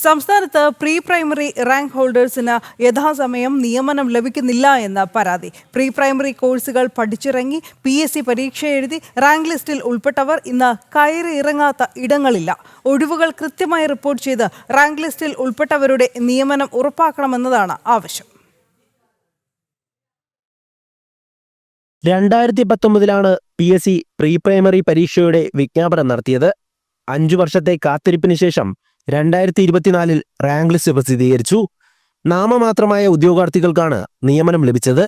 സംസ്ഥാനത്ത് pre primary rank ഹോൾഡേഴ്സിന് യഥാസമയം നിയമനം ലഭിക്കുന്നില്ല എന്ന പരാതി. പ്രീ പ്രൈമറി കോഴ്സുകൾ പഠിച്ചിറങ്ങി പി എസ് സി പരീക്ഷ എഴുതി റാങ്ക് ലിസ്റ്റിൽ ഉൾപ്പെട്ടവർ ഇന്ന് കയറി ഇറങ്ങാത്ത ഇടങ്ങളില്ല. ഒഴിവുകൾ കൃത്യമായി റിപ്പോർട്ട് ചെയ്ത് റാങ്ക് ലിസ്റ്റിൽ ഉൾപ്പെട്ടവരുടെ നിയമനം ഉറപ്പാക്കണമെന്നതാണ് ആവശ്യം. രണ്ടായിരത്തി പത്തൊമ്പതിലാണ് P S C pre primary പരീക്ഷയുടെ വിജ്ഞാപനം നടത്തിയത്. അഞ്ചു വർഷത്തെ കാത്തിരിപ്പിന് ശേഷം രണ്ടായിരത്തി ഇരുപത്തിനാലിൽ റാങ്ക് ലിസ്റ്റ് പ്രസിദ്ധീകരിച്ചു നാമമാത്രമായ ഉദ്യോഗാർത്ഥികൾക്കാണ് നിയമനം ലഭിച്ചത്.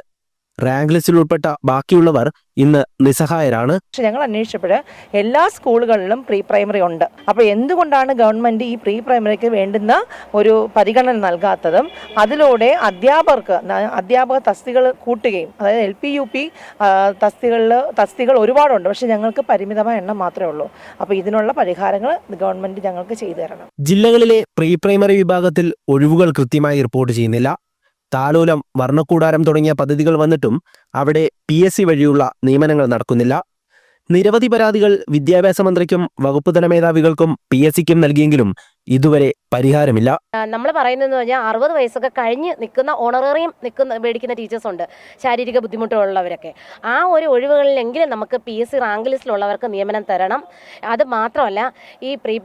റാങ്ക് ലിസ്റ്റിൽ ഉൾപ്പെട്ട ബാക്കിയുള്ളവർ ഇന്ന് നിസ്സഹായരാണ്. പക്ഷെ ഞങ്ങൾ അന്വേഷിച്ചപ്പോൾ എല്ലാ സ്കൂളുകളിലും പ്രീ പ്രൈമറി ഉണ്ട്. അപ്പോൾ എന്തുകൊണ്ടാണ് ഗവൺമെന്റ് ഈ പ്രീ പ്രൈമറിക്ക് വേണ്ടുന്ന ഒരു പരിഗണന നൽകാത്തതും അതിലൂടെ അധ്യാപകർക്ക് അധ്യാപക തസ്തികൾ കൂട്ടുകയും അതായത് എൽ പി യു പി തസ്തികളിൽ തസ്തികൾ ഒരുപാടുണ്ട്. പക്ഷെ ഞങ്ങൾക്ക് പരിമിതമായ എണ്ണം മാത്രമേ ഉള്ളൂ. അപ്പോൾ ഇതിനുള്ള പരിഹാരങ്ങൾ ഗവൺമെന്റ് ഞങ്ങൾക്ക് ചെയ്തു തരണം. ജില്ലകളിലെ പ്രീ പ്രൈമറി വിഭാഗത്തിൽ ഒഴിവുകൾ കൃത്യമായി റിപ്പോർട്ട് ചെയ്യുന്നില്ല. താലോലം വർണക്കൂടാരം തുടങ്ങിയ പദ്ധതികൾ വന്നിട്ടും അവിടെ പി എസ് സി വഴിയുള്ള നിയമനങ്ങൾ നടക്കുന്നില്ല. നിരവധി പരാതികൾ വിദ്യാഭ്യാസ മന്ത്രിക്കും വകുപ്പ് തല മേധാവികൾക്കും പി എസ് സിക്കും നൽകിയെങ്കിലും ഇതുവരെ പരിഹാരമില്ല. നമ്മൾ പറയുന്നതെന്ന് പറഞ്ഞാൽ അറുപത് വയസ്സൊക്കെ കഴിഞ്ഞ് നിൽക്കുന്ന ഓണറേറിയം നിൽക്കുന്ന മേടിക്കുന്ന ടീച്ചേഴ്സ് ഉണ്ട്. ശാരീരിക ബുദ്ധിമുട്ടുള്ളവരൊക്കെ. ആ ഒരു ഒഴിവുകളിലെങ്കിലും നമുക്ക് പി എസ് സി റാങ്ക് ലിസ്റ്റിലുള്ളവർക്ക് നിയമനം തരണം. അത് മാത്രമല്ല ഈ പ്രീ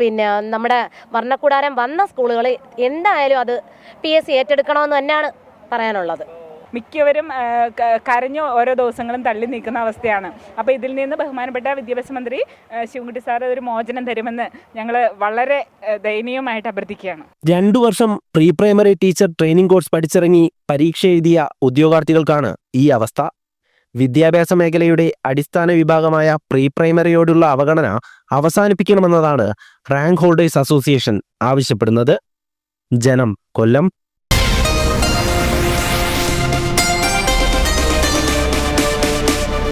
പിന്നെ നമ്മുടെ വർണക്കൂടാരം വന്ന സ്കൂളുകളിൽ എന്തായാലും അത് പി എസ് സി ഏറ്റെടുക്കണമെന്ന് തന്നെയാണ് പറയാനുള്ളത്. മിക്കവരും കരഞ്ഞ് ഓരോ ദിവസങ്ങളും തള്ളി നീക്കുന്ന അവസ്ഥയാണ്. അപ്പോൾ ഇതിൽ നിന്ന് ബഹുമാനപ്പെട്ട വിദ്യാഭ്യാസ മന്ത്രി ശിവൻകുട്ടി സാർ ഒരു മോചനം തരുമെന്ന് ഞങ്ങൾ വളരെ ദയനീയമായിട്ട് അഭ്യർത്ഥിക്കുകയാണ്. രണ്ടു വർഷം pre primary teacher training course പഠിച്ചിറങ്ങി പരീക്ഷ എഴുതിയ ഉദ്യോഗാർത്ഥികൾക്കാണ് ഈ അവസ്ഥ. വിദ്യാഭ്യാസ മേഖലയുടെ അടിസ്ഥാന വിഭാഗമായ പ്രീ പ്രൈമറിയോടുള്ള അവഗണന അവസാനിപ്പിക്കണമെന്നതാണ് റാങ്ക് ഹോൾഡേഴ്സ് അസോസിയേഷൻ ആവശ്യപ്പെടുന്നത്. ജനം കൊല്ലം.